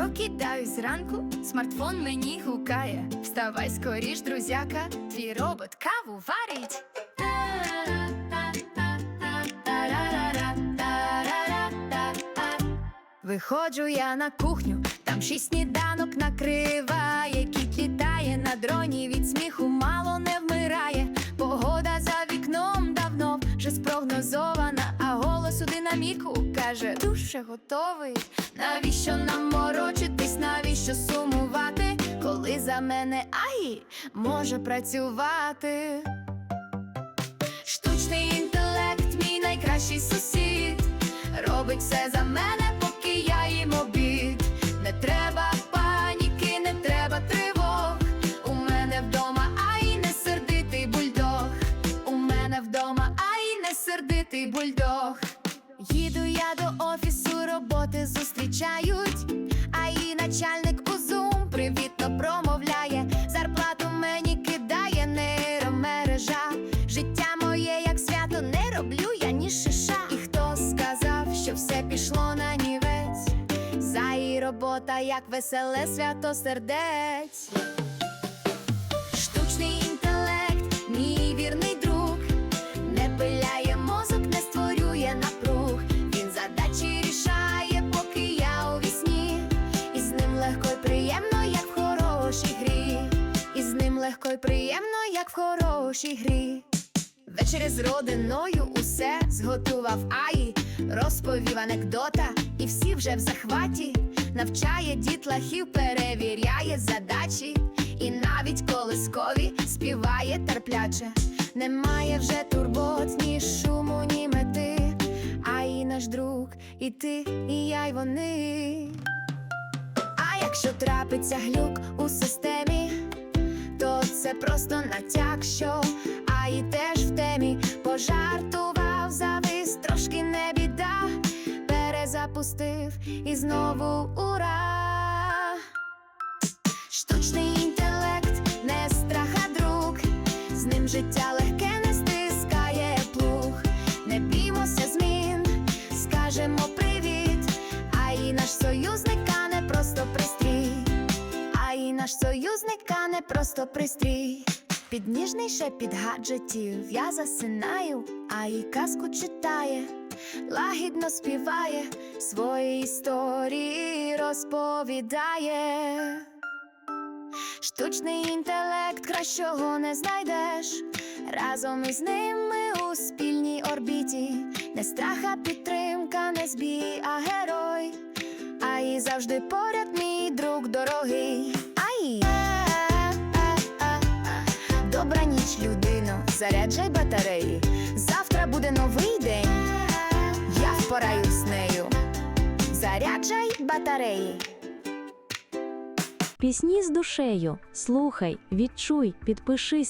Прокидаюсь зранку, смартфон мені гукає. Вставай скоріш, друзяка, твій робот каву варить. Виходжу я на кухню, там шість сніданок накриває, кіт літає на дроні, від сміху спрогнозована, а голос у динаміку каже: Душе готовий. Навіщо нам морочитись, навіщо сумувати, коли за мене ай може працювати? Штучний інтелект, мій найкращий сусід, робить все за бульдог. Їду я до офісу, роботи зустрічають, а її начальник у зум привітно промовляє. Зарплату мені кидає нейромережа. Життя моє, як свято, не роблю я ні шиша. І хто сказав, що все пішло на нівець? За її робота, як веселе свято сердець. Легко й приємно, як в хорошій грі. Вечері з родиною усе зготував Аї, розповів анекдота, і всі вже в захваті. Навчає дітлахів, перевіряє задачі, і навіть колискові співає терпляче. Немає вже турбот, ні шуму, ні мети. Аї наш друг, і ти, і я, й вони. А якщо трапиться глюк у системі, це просто натяк, що Аї теж в темі пожартував, завис, трошки не біда, перезапустив і знову ура. Штучний інтелект, не страх, а друг, з ним життя легке не стискає плуг. Не біймося змін, скажемо привіт, а і наш союзник, а не просто пристрій. А і наш союзник, а не просто пристрій. Під ніжний шепіт гаджетів я засинаю, а і казку читає, лагідно співає, свої історії розповідає. Штучний інтелект кращого не знайдеш. Разом із ними у спільній орбіті. Не страх, а підтримка, не збій, а герой. А і завжди поряд мій друг дорогий. Заряджай батареї. Завтра буде новий день. Я впораюсь з нею. Заряджай батареї. Пісні з душею. Слухай, відчуй, підпишись.